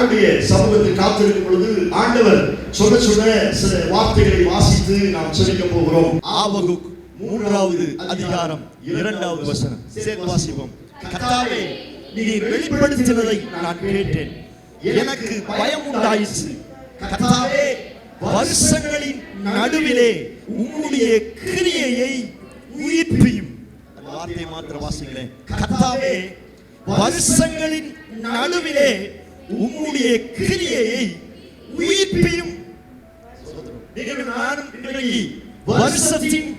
ஆண்டுடைய சமூகத்தில் காத்திருக்கும் பொழுது ஆண்டவர் சொல்ல சில வார்த்தைகளை வாசித்து நாம் சொல்லிக்க போகிறோம். ஆபகுக் மூன்றாவது அதிகாரம் இரண்டாவது வசனம். சேர்ந்து வாசிப்போம். கர்த்தாவே நீர் வெளிப்படுத்தினதை நான் கேட்டேன். எனக்கு பயம் உண்டாயிற்று. கர்த்தாவே வருஷங்களின் நடுவிலே உம்முடைய கிரியையை உயிர்ப்பியும். அந்த வார்த்தையை மாத்திர வாசிங்களேன். கர்த்தாவே வருஷங்களின் நடுவிலே உம்முடைய கிரியையை உயிர்ப்பியும். நீங்கள் நானும் இன்றைக்கு வருஷத்தின்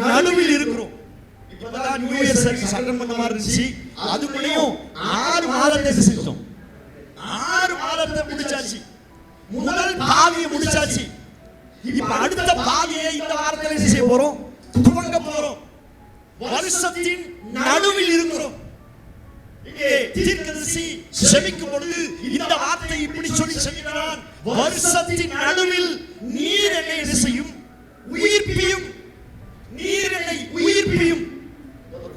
நடுவில் இருக்கிறோம். இப்பதான் நியூ இயர் சட்டமன்றமா இருந்துச்சு. அதுக்குள்ளேயும் ஆறு மாதத்தை செஞ்சோம் ஆறு மாதத்தை முடிச்சாச்சு. முதல் பாவியை முடிச்சாச்சு. இப்ப அடுத்த பாவியை இந்த வாரத்தில் என்ன செய்ய போறோம்? துவங்க போறோம். வருஷத்தின் நடுவில் இருக்கிறோம். தீர்க்கதரிசி செபிக்கும் பொழுது இந்த வார்த்தை இப்படி சொல்லி செபிக்கிறான் வருஷத்தின் நடுவில் நீர் என்னை என்ன செய்யும் உயிர்ப்பியும் நீர் என்னை உயிர்ப்பியும்.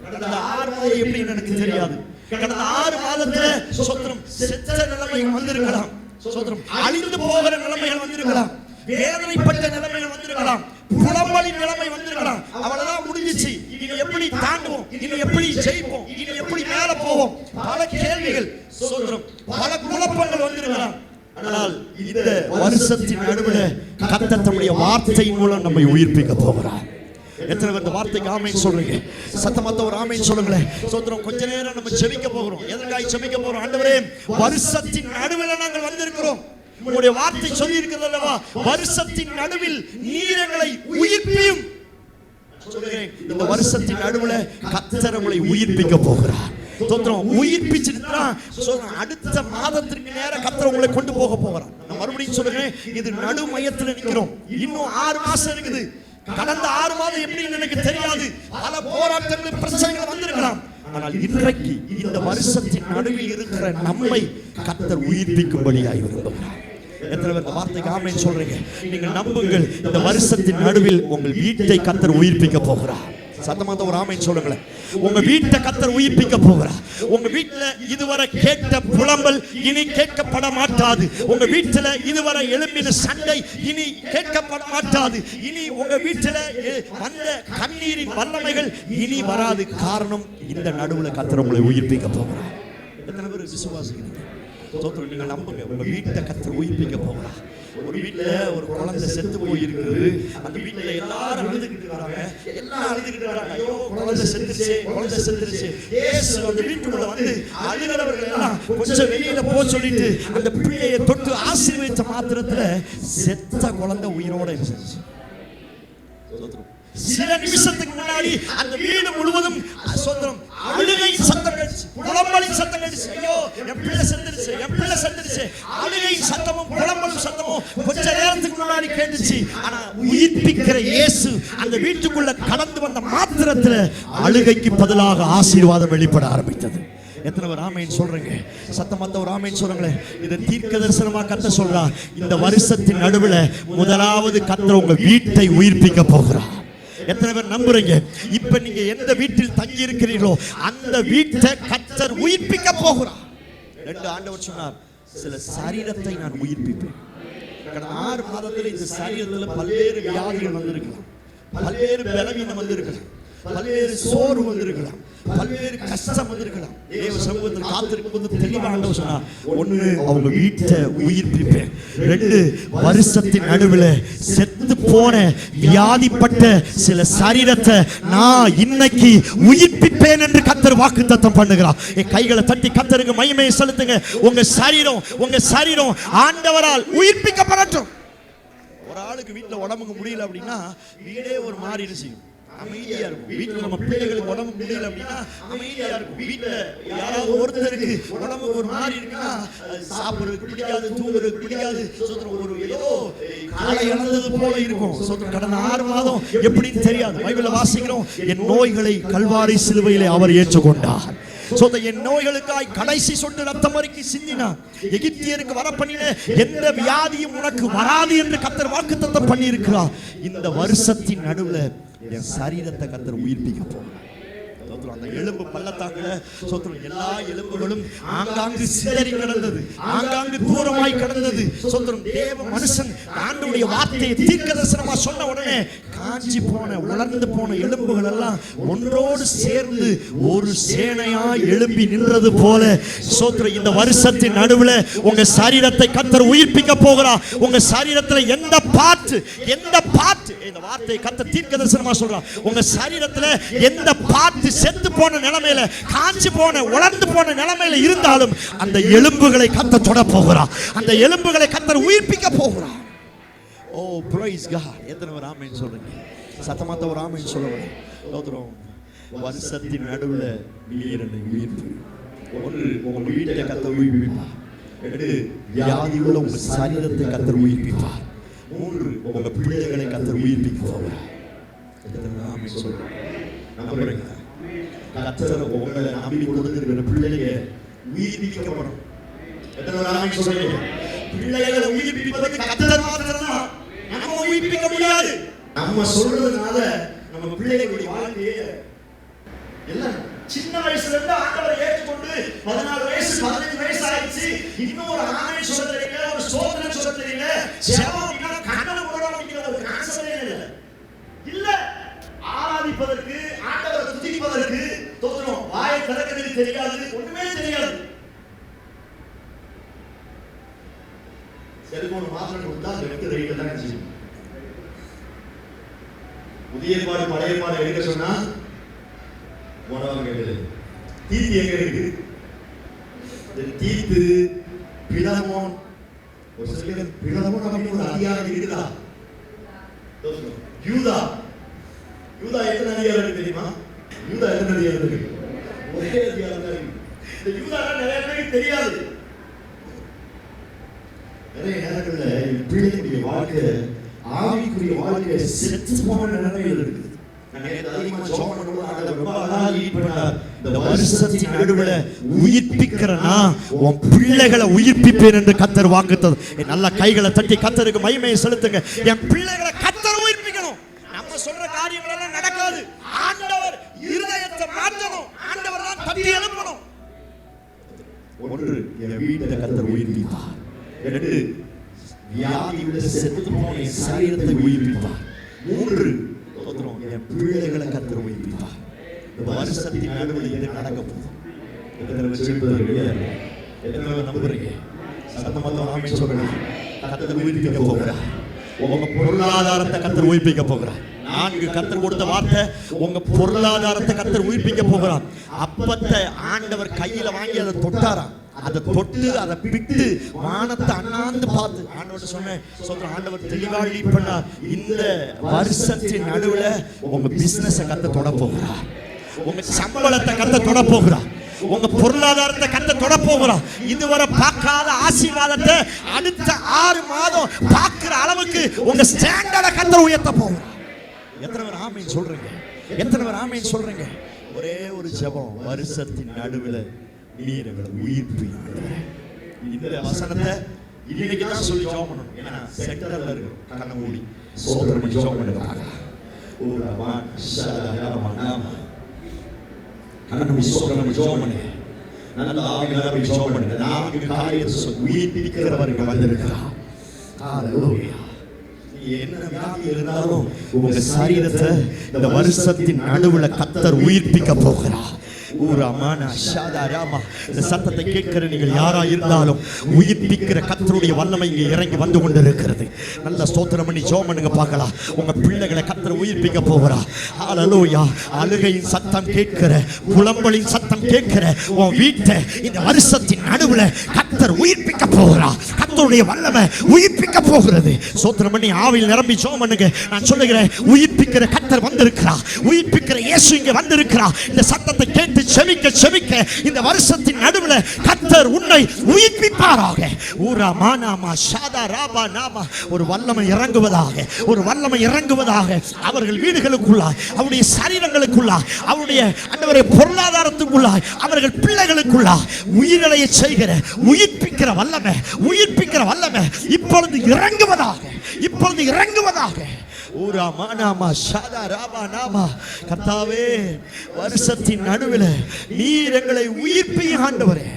கடந்த ஆறு மாதம் எப்படி எனக்கு தெரியாது. கடந்த ஆறு மாதத்துல சொத்திரம் செத்த நிலைமை வந்திருக்கலாம். சொத்திரம் அழிந்து போகிற நிலைமைகள் வந்திருக்கலாம். வேதனைப்பட்ட நிலைமைகள் வந்திருக்கலாம். புலம்பலின் நிலைமை வந்திருக்கலாம். அவ்வளவுதான். இனி எப்படி தாண்டுவோம்? இனி எப்படி ஜெயிப்போம்? இனி எப்படி மேல போவோம்? பல கேள்விகள் சொல்றோம் பல குழப்பங்கள் வந்திருக்கலாம் ஆனால் இந்த வருஷத்தின் நடுவில் கத்த தம்முடைய வார்த்தையின் மூலம் நம்மை உயிர்ப்பிக்க போகிறார். எத்தனை பேர் இந்த வார்த்தைக்கு ஆமைன்னு சொல்றீங்க சத்தமத்த ஒரு ஆமைன்னு சொல்லுங்களேன் சோதரம் கொஞ்ச நேரம் நம்ம செமிக்க போகிறோம். எதற்காக செமிக்க போகிறோம்? ஆண்டவரே வருஷத்தின் நடுவில் நாங்கள் வந்திருக்கிறோம். உங்களுடைய வார்த்தை சொல்லி இருக்கிறது அல்லவா? வருஷத்தின் நடுவில் நீர் எங்களை உயிர்ப்பியும். இந்த வருஷத்தின் நடுவுல கத்தர் உங்களை உயிர்ப்பிக்க போகிறார். தோத்திரம் உயிர்ப்பிச்சுட்டு அடுத்த மாதத்திற்கு நேரம் கத்தர் உங்களை கொண்டு போக போகிறார். நான் மறுபடியும் சொல்லுகிறேன் இது நடு மையத்தில் நிற்கிறோம். இன்னும் ஆறு மாசம் இருக்குது. கடந்த ஆறு மாதம் எப்படின்னு எனக்கு தெரியாது. பல போராட்டங்கள் பிரச்சனைகள் வந்திருக்கலாம். ஆனால் இன்றைக்கு இந்த வருஷத்தின் நடுவில் இருக்கிற நம்மை கத்தர் உயிர்ப்பிக்கும்படியாய் விரும்புகிறார். எத்தனை வார்த்தைக்கு ஆமைன்னு சொல்றீங்க? நீங்க நம்புங்கள் இந்த வருஷத்தின் நடுவில் உங்கள் வீட்டை கத்தர் உயிர்ப்பிக்க போகிறார். சத்தமாக ஒரு ஆமைன்னு சொல்லுங்களேன். உங்க வீட்டை கத்தர் உயிர்ப்பிக்க போகிறார். உங்க வீட்டுல இதுவரை கேட்ட புலம்பல் இனி கேட்கப்பட மாட்டாது. உங்க வீட்டுல இதுவரை எழும்பின சண்டை இனி கேட்கப்பட மாட்டாது. இனி உங்க வீட்டுல வந்த கண்ணீரின் வல்லமைகள் இனி வராது. காரணம் இந்த நடுவுல கத்தர் உங்களை உயிர்ப்பிக்க போகிறார். எத்தனை பேர் விசுவாசிக்கிறீங்க? தோத்திரம் நீங்கள் நம்புங்க. உங்கள் வீட்டை கற்று உயிர்ப்பிக்க போகலாம் ஒரு வீட்டில் ஒரு குழந்தை செத்து போயிருக்குது. அந்த வீட்டில் எல்லாரும் அழுதுகிட்டு இருக்காங்க எல்லாம் அழுதுகிட்டு இருக்காங்க ஐயோ குழந்தை செத்துருச்சு குழந்தை செத்துருச்சு. ஏசு அந்த வீட்டுக்குள்ள வந்து அழுகிறவர்கள் எல்லாம் கொஞ்சம் வெளியில போக சொல்லிட்டு அந்த பிள்ளையை தொட்டு ஆசீர்வதித்த மாத்திரத்தில் செத்த குழந்தை உயிரோட இருந்துச்சு. சில நிமிஷத்துக்கு முன்னாடி அந்த வீடு முழுவதும் சுதந்திரம் அழுகை சத்தம் கழிச்சு புலம்பலின் சத்தம் கழிச்சு ஐயோ என் பிள்ளை செத்துருச்சு. கேட்டுச்சு. அழுகை சத்தமும் புலம்பலும் சத்தமும் கொஞ்ச நேரத்துக்கு முன்னாடி கேட்டுச்சு. ஆனா உயிர்ப்பிக்கிற இயேசு அந்த வீட்டுக்குள்ள கடந்து வந்த மாத்திரத்துல அழுகைக்கு பதிலாக ஆசீர்வாதம் வெளிப்பட ஆரம்பித்தது. எத்தனை பேர் ஆமைன்னு சொல்றீங்க? சத்தமத்த ஒரு ஆமைன்னு சொல்றாங்களே இதை தீர்க்க தரிசனமா கத்த சொல்றா. இந்த வருஷத்தின் நடுவுல முதலாவது கத்தர் உங்க வீட்டை உயிர்ப்பிக்க போகிறான் எத்தனை பேர் நம்புறீங்க? இப்ப நீங்க எந்த வீட்டில் தங்கி இருக்கிறீர்களோ அந்த வீட்டை கத்தர் உயிர்ப்பிக்க போகிறார். ரெண்டு ஆண்டவர் சொன்னார் சில சரீரத்தை நான் உயிர்ப்பிப்பேன். கடந்த ஆறு மாதத்தில் இந்த சரீரத்தில் பல்வேறு வியாதிகள் வந்திருக்கலாம். பல்வேறு பலவீனம் வந்திருக்கலாம். பல்வேறு சோர்வு வந்திருக்கலாம். பல்வேறு கஷ்டம் வந்திருக்கலாம். தேவ சமூகத்தில் காத்திருக்கும் போது தெளிவாக சொன்னா ஒண்ணு அவங்க வீட்டை உயிர்ப்பிப்பேன். ரெண்டு வருஷத்தின் நடுவில் செத்து போன வியாதிப்பட்ட சில சரீரத்தை நான் இன்னைக்கு உயிர்ப்பிப்பேன் என்று கத்தர் வாக்கு தத்தம் பண்ணுகிறார். என் கைகளை தட்டி கத்தருக்கு மகிமையை செலுத்துங்க. உங்க சரீரம் உங்க சரீரம் ஆண்டவரால் உயிர்ப்பிக்கப்படட்டும். ஒரு ஆளுக்கு வீட்டுல உடம்புக்கு முடியல அப்படின்னா வீடே ஒரு மாதிரி செய்யும்? அமைதியா இருக்கும். வீட்டுல நம்ம பிள்ளைகளுக்கு உடம்பு முடியல அப்படின்னா அமைதியா இருக்கும். வீட்டுல யாராவது ஒருத்தருக்கு உடம்பு ஒரு மாதிரி இருக்குன்னா அது சாப்பிடுறதுக்கு பிடிக்காது தூங்குறதுக்கு பிடிக்காது. சோத்திரம் ஒரு ஏதோ காலை இழந்தது போல இருக்கும். சோத்திரம் கடந்த ஆறு மாதம் எப்படின்னு தெரியாது. பைபிள வாசிக்கிறோம் என் நோய்களை கல்வாரி சிலுவையிலே அவர் ஏற்றுக்கொண்டார். சொந்த என் நோய்களுக்காய் கடைசி சொட்டு ரத்தம் வரைக்கும் சிந்தினார். எகிப்தியருக்கு வர எந்த வியாதியும் உனக்கு வராது என்று கத்தர் வாக்குத்தத்தம் பண்ணியிருக்கிறார். இந்த வருஷத்தின் நடுவுல என் சரீரத்தை கத்தர் உயிர்ப்பிக்க போகிறார் அந்த எலும்பு பள்ளத்தாக்குல சொத்துரும் எல்லா எலும்புகளும் ஆங்காங்கு சிதறி கிடந்தது ஆங்காங்கு தூரமாய் கிடந்தது. சோத்திரம் தேவ மனுஷன் ஆண்டுடைய வார்த்தையை தீர்க்கதரிசனமா சொன்ன உடனே காஞ்சி போன உலர்ந்து போன எலும்புகள் எல்லாம் ஒன்றோடு சேர்ந்து ஒரு சேனையா எழும்பி நின்றது போல. சோத்ர இந்த வருஷத்தின் நடுவில் உங்க சரீரத்தை கத்தர் உயிர்ப்பிக்க போகிறா உங்க சரீரத்தில் எந்த பாட்டு எந்த பாட்டு இந்த வார்த்தை கத்த தீர்க்க தரிசனமா சொல்றான் உங்க சரீரத்தில் எந்த பாட்டு செத்து போன நிலைமையில காஞ்சி போன உலர்ந்து போன நிலைமையில இருந்தாலும் அந்த எலும்புகளை கத்த தொட போகிறா அந்த எலும்புகளை கத்தர் உயிர்ப்பிக்க போகிறா ஓ ப்ரைஸ் காட் எத்தனை ஒரு ஆமைன்னு சொல்றீங்க சத்தமாத்த ஒரு ஆமைன்னு சொல்லுவேன் ஸ்தோத்திரம் வருஷத்தின் நடுவில் வீரனை உயிர்ப்பு ஒன்று உங்க வீட்டை கத்த உயிர்ப்பிப்பார். ரெண்டு வியாதியுள்ள உங்க சரீரத்தை கத்தர் உயிர்ப்பிப்பார். மூன்று உங்க பிள்ளைகளை கத்தர் உயிர்ப்பிக்க எத்தனை ஆமை சொல்றேன் நம்புறீங்க கத்தர் உங்களை நம்பி கொடுத்துருக்கிற பிள்ளைங்க உயிர்ப்பிக்கப்படும் எத்தனை ஆமை ஆமைன்னு பிள்ளைகளை உயிர்ப்பிப்பதற்கு கத்தர் மாத்திரம்தான். நம்ம உயிர்ப்பிக்க முடியாது. நம்ம சொல்றதுனால நம்ம பிள்ளைகளுடைய வாழ்க்கையை எல்லாம் சின்ன வயசுல இருந்து ஆண்டவரை ஏற்றுக்கொண்டு பதினாலு வயசு பதினஞ்சு வயசு ஆயிடுச்சு. இன்னும் ஒரு ஆணை சொல்ல தெரியல ஒரு சோதனை சொல்ல தெரியல. சேவம் கண்ணனை போடணும் அப்படிங்கிற ஒரு காசமே இல்லை. இல்ல ஆராதிப்பதற்கு ஆண்டவரை துதிப்பதற்கு தோற்றணும் வாயை திறக்கிறது தெரியாது ஒண்ணுமே தெரியாது. செல்போன் மாத்திரம் கொடுத்தா வெட்டு ரைட்டு தான் செய்யும் புதிய பாடு பழைய பாடு எடுக்க சொன்னா உணவு கேட்டது. தீத்து எங்க இருக்கு? இந்த தீத்து பிளமோன் ஒரு சில பேர் பிளமோன் அப்படின்னு ஒரு அதிகாரம் இருக்குதா? யூதா. யூதா எத்தனை அதிகாரம் இருக்கு தெரியுமா? யூதா எத்தனை அதிகாரம் இருக்கு? ஒரே அதிகாரம் தான் இருக்கு. இந்த யூதா நிறைய பேருக்கு தெரியாது. நிறைய நேரங்களில் பிள்ளைகளுடைய வாழ்க்கை ஆவிக்குரிய வாழ்க்கை செத்து போன நிலைமையில் இருக்குது பிள்ளைகளை உயிர்ப்பிப்பேன் என்று கத்தர் வாங்குத்தது நல்ல கைகளை தட்டி கத்தருக்கு மகிமையை செலுத்துங்க. என் பிள்ளைகளை கத்தர் உயிர்ப்பிக்கணும். நம்ம சொல்ற காரியங்கள் எல்லாம் நடக்காது. ஆண்டவர் இருதயத்தை மாற்றணும். ஆண்டவர் தான் தட்டி எழுப்பணும். ஒன்று என் வீட்டை கத்தர் உயிர்ப்பித்தார் ரெண்டு வியாதியுள்ள செத்து போன என் சரீரத்தை உயிர்ப்பிப்பார். மூன்று ஸ்தோத்திரம், என் பிள்ளைகளை கத்தர் உயிர்ப்பிப்பார். இந்த வருஷத்தின் நடுவில் இது நடக்க போகுது. எத்தனை பேர் ஜெபிப்பதற்கு ரெடியா இருக்கீங்க? எத்தனை பேர் நம்புறீங்க? சத்தமத்த ஆமென் சொல்லுங்க. கத்தர் உயிர்ப்பிக்க போகிறார். உங்க பொருளாதாரத்தை கத்தர் உயிர்ப்பிக்க போகிறார். நான்கு கத்தர் கொடுத்த வார்த்தை உங்க பொருளாதாரத்தை கத்தர் உயிர்ப்பிக்க போகிறார். அப்பத்தை ஆண்டவர் கையில வாங்கி அதை தொட்டாராம். அதை தொட்டு அதை பிட்டு வானத்தை அண்ணாந்து பார்த்து ஆண்டவர் சொன்னேன் சொல்ற ஆண்டவர் தெளிவாளி பண்ணார் இந்த வருஷத்தின் நடுவுல உங்க பிசினஸ் கத்த தொட போகிறார் உங்க சம்பளத்தை கத்த தொட போகிறா. உங்க பொருளாதாரத்தை கத்த தொட போகிறார் இதுவரை பார்க்காத ஆசீர்வாதத்தை அடுத்த ஆறு மாதம் பார்க்கிற அளவுக்கு உங்க ஸ்டாண்டர்டை கத்த உயர்த்த போகும் எத்தனை பேர் ஆமீன் சொல்றீங்க? எத்தனை பேர் ஆமீன் சொல்றீங்க? ஒரே ஒரு ஜெபம் வருஷத்தின் நடுவுல நீர் எங்களை உயிர்ப்பு இந்த வசனத்தை இன்னைக்கு தான் சொல்லி ஜோம் பண்ணணும். ஏன்னா சென்டர்ல இருக்கும் கண்ணை மூடி. சோதரம் பண்ணி ஜோம் பண்ணுங்க பார்க்கலாம் ஓ கண்ணை மூடி பண்ணி பண்ணுங்க நல்ல பண்ணுங்க. காரியத்தை இங்க ஹalleluya. என்ன வியாதி இருந்தாலும் உங்க சரீரத்தை இந்த வருஷத்தின் நடுவுல கத்தர் உயிர்ப்பிக்க போகிறார். ஊராமானா ஷாதாராமா இந்த சத்தத்தை கேட்கிற நீங்கள் யாரா இருந்தாலும் உயிர்ப்பிக்கிற கத்தருடைய வல்லமை இங்கே இறங்கி வந்து கொண்டிருக்கிறது. நல்ல ஸ்தோத்திரம் பண்ணி ஜோம் பண்ணுங்க பார்க்கலாம் உங்க பிள்ளைகளை கத்தர் உயிர்ப்பிக்க போகிறா அலலோயா அழுகையின் சத்தம் கேட்கிற புலம்பலின் சத்தம் கேட்கிற உன் வீட்டை இந்த வருஷத்தின் நடுவில் கத்தர் உயிர்ப்பிக்க போகிறா கத்தருடைய வல்லமை உயிர்ப்பிக்க போகிறது. சோத்திரம் பண்ணி ஆவில் நிரம்பி ஜோம் பண்ணுங்க. நான் சொல்லுகிறேன் உயிர்ப்பிக்கிற கத்தர் வந்திருக்கிறா உயிர்ப்பிக்கிற இயேசு இங்க வந்திருக்கிறா இந்த சத்தத்தை கேட்டு செவிக்க செவிக்க இந்த வருஷத்தின் நடுவில் கத்தர் உன்னை உயிர்ப்பிப்பாராக. ஊரா மானாமா சாதா ராபா நாமா ஒரு வல்லமை இறங்குவதாக ஒரு வல்லமை இறங்குவதாக அவர்கள் வீடுகளுக்குள்ளாய் அவருடைய சரீரங்களுக்குள்ளாய் அவருடைய அந்தவரை பொருளாதாரத்துக்குள்ளாய் அவர்கள் பிள்ளைகளுக்குள்ளாய் உயிரலைய செய்கிற உயிர்ப்பிக்கிற வல்லமை உயிர்ப்பிக்கிற வல்லமை இப்பொழுது இறங்குவதாக இப்பொழுது இறங்குவதாக ஊராமா நாமா ஷாதா ராபா நாமா கர்த்தாவே வருஷத்தின் நடுவில் நீர் எங்களை உயிர்ப்பிய ஆண்டவரே.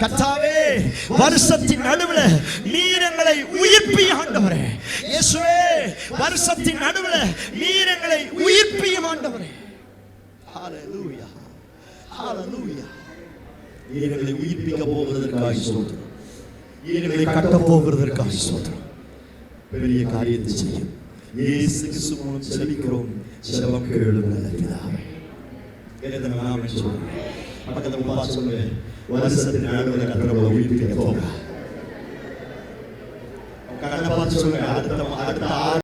கத்தாவே வருஷத்தின் நடுவில் நீர் எங்களை உயிர்ப்பியும் ஆண்டவரே. இயேசுவே வருஷத்தின் நடுவில் நீர் எங்களை உயிர்ப்பியும் ஆண்டவரே. ஹalleluya ஹalleluya. நீர் எங்களை உயிர்ப்பிக்க போகிறதற்காக ஸ்தோத்திரம். நீர் எங்களை கட்ட போகிறதற்காக ஸ்தோத்திரம். பெரிய காரியத்தை செய்யும். இயேசு கிறிஸ்து மூலம் செபிக்கிறோம் செபம் கேளும் நல்ல பிதாவே வேதனை நாமே சொல்லுங்க பக்கத்துல உமா சொல்லுங்க வருஷத்தின் நடுவில் கட்டளை உயிர்ப்பிக்க போக கண்ணை பார்த்து சொல்லுங்க அடுத்த அடுத்த ஆறு